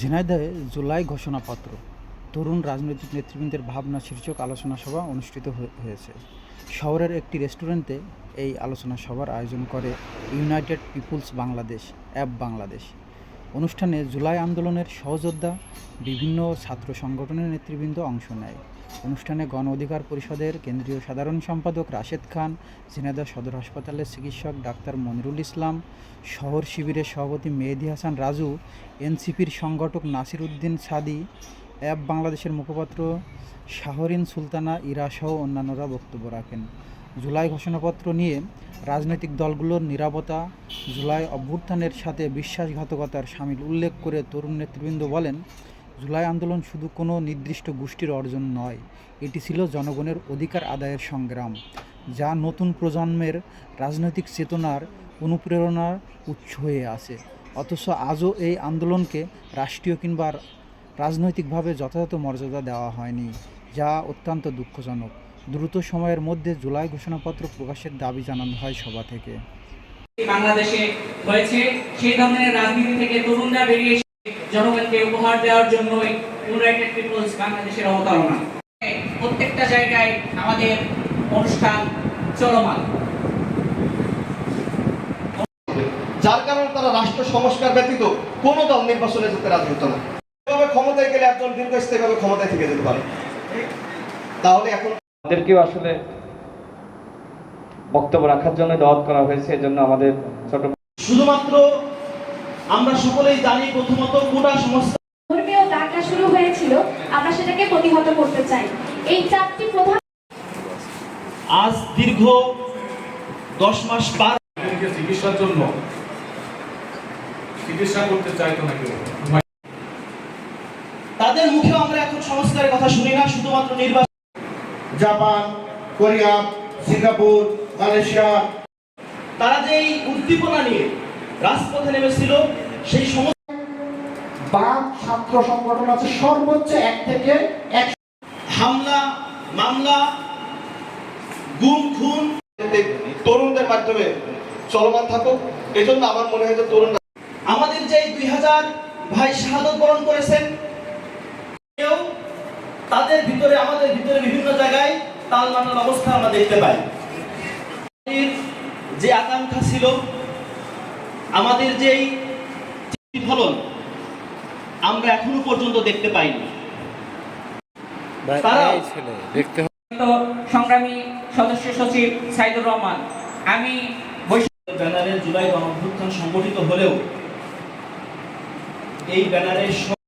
ঝিনাইদহে জুলাই ঘোষণাপত্র, তরুণ রাজনৈতিক নেতৃবৃন্দের ভাবনা শীর্ষক আলোচনা সভা অনুষ্ঠিত হয়েছে। শহরের একটি রেস্টুরেন্টে এই আলোচনা সভার আয়োজন করে united people's Bangladesh, app Bangladesh. অনুষ্ঠানে জুলাই আন্দোলনের সহযোদ্ধা বিভিন্ন ছাত্র সংগঠনের নেতৃবৃন্দ অংশ নেয়। অনুষ্ঠানে গণ অধিকার পরিষদের কেন্দ্রীয় সাধারণ সম্পাদক রাশেদ খান ঝিনাইদহ সদর হাসপাতালের চিকিৎসক ডাক্তার মনিরুল ইসলাম, শহর শিবিরের সভাপতি মেহেদি হাসান রাজু, এনসিপির সংগঠক নাসির উদ্দিন সাদি, অ্যাপ বাংলাদেশের মুখপাত্র শাহরিন সুলতানা ইরাসহ অন্যান্যরা বক্তব্য রাখেন। জুলাই ঘোষণাপত্র নিয়ে রাজনৈতিক দলগুলোর নিরাপত্তা, জুলাই অভ্যুত্থানের সাথে বিশ্বাসঘাতকতার সামিল উল্লেখ করে তরুণ নেতৃবৃন্দ বলেন, জুলাই আন্দোলন শুধু কোনো নির্দিষ্ট গোষ্ঠীর অর্জন নয়, এটি ছিল জনগণের অধিকার আদায়ের সংগ্রাম, যা নতুন প্রজন্মের রাজনৈতিক চেতনার অনুপ্রেরণার উৎস হয়ে আছে। অথচ আজও এই আন্দোলনকে রাষ্ট্রীয় কিংবা রাজনৈতিকভাবে যথাযথ মর্যাদা দেওয়া হয়নি, যা অত্যন্ত দুঃখজনক। দ্রুত সময়ের মধ্যে জুলাই ঘোষণাপত্র প্রকাশের দাবি জানানো হয় সভা থেকে। বাংলাদেশে হয়েছে সেই ধরনের রাজনীতি থেকে তরুণরা বেরিয়ে এসে জনগণকে উপহার দেওয়ার জন্যই ইউনাইটেড পিপলস বাংলাদেশের অবতারণা। প্রত্যেকটা জায়গায় আমাদের অনুষ্ঠান চলমান। যার কারণে তারা রাষ্ট্র সংস্কার ব্যতীত কোনো দল নির্বাচনে যেতে রাজি হতো না। এভাবে ক্ষমতায় গেলে একজন দীর্ঘস্থায়ীভাবে ক্ষমতায় থেকে যেতে পারে। তাহলে এখন আমাদেরকেও আসলে বক্তব্য রাখার জন্য দাওয়াত করা হয়েছে এজন্য আমাদের ছোট শুধুমাত্র আমরা সকলেই জানি প্রথমত কোটা সংস্থা ধর্মীয় ডাকা শুরু হয়েছিল আমরা সেটাকে প্রতিহত করতে চাই। এই চারটি প্রধান আজ দীর্ঘ দশ মাস পার চিকিৎসার জন্য চিকিৎসা করতে চাইতো না কেউ তাদের মুখে আমরা এখন সংস্কারের কথা শুনি না শুধুমাত্র নির্বাচন জাপান কোরিয়া সিঙ্গাপুর মালয়েশিয়া। তারা যে এই উদ্দীপনা নিয়ে রাজপথে নেমেছিল সেই সমস্ত বাম ছাত্র সংগঠন আছে সর্বোচ্চ এক থেকে এক হামলা মামলা গুম খুন। তরুণদের মাধ্যমে চলমান থাকুক এজন্য আমার মনে হয় যে তরুণরা আমাদের যে দুই হাজার ভাই শাহাদত বরণ করেছেন তাদের ভিতরে আমাদের ভিতরে বিভিন্ন জায়গায় তাল মানার অবস্থা আমরা দেখতে পাই। যে আকাঙ্ক্ষা ছিল আমাদের যেই ফলন আমরা এখনও পর্যন্ত দেখতে পাইনি। সংগ্রামী সদস্য সচিব সাইদুর রহমান আমি বৈশ্বিক ব্যানারে জুলাই গণঅভ্যুত্থান সংগঠিত হলেও এই ব্যানারে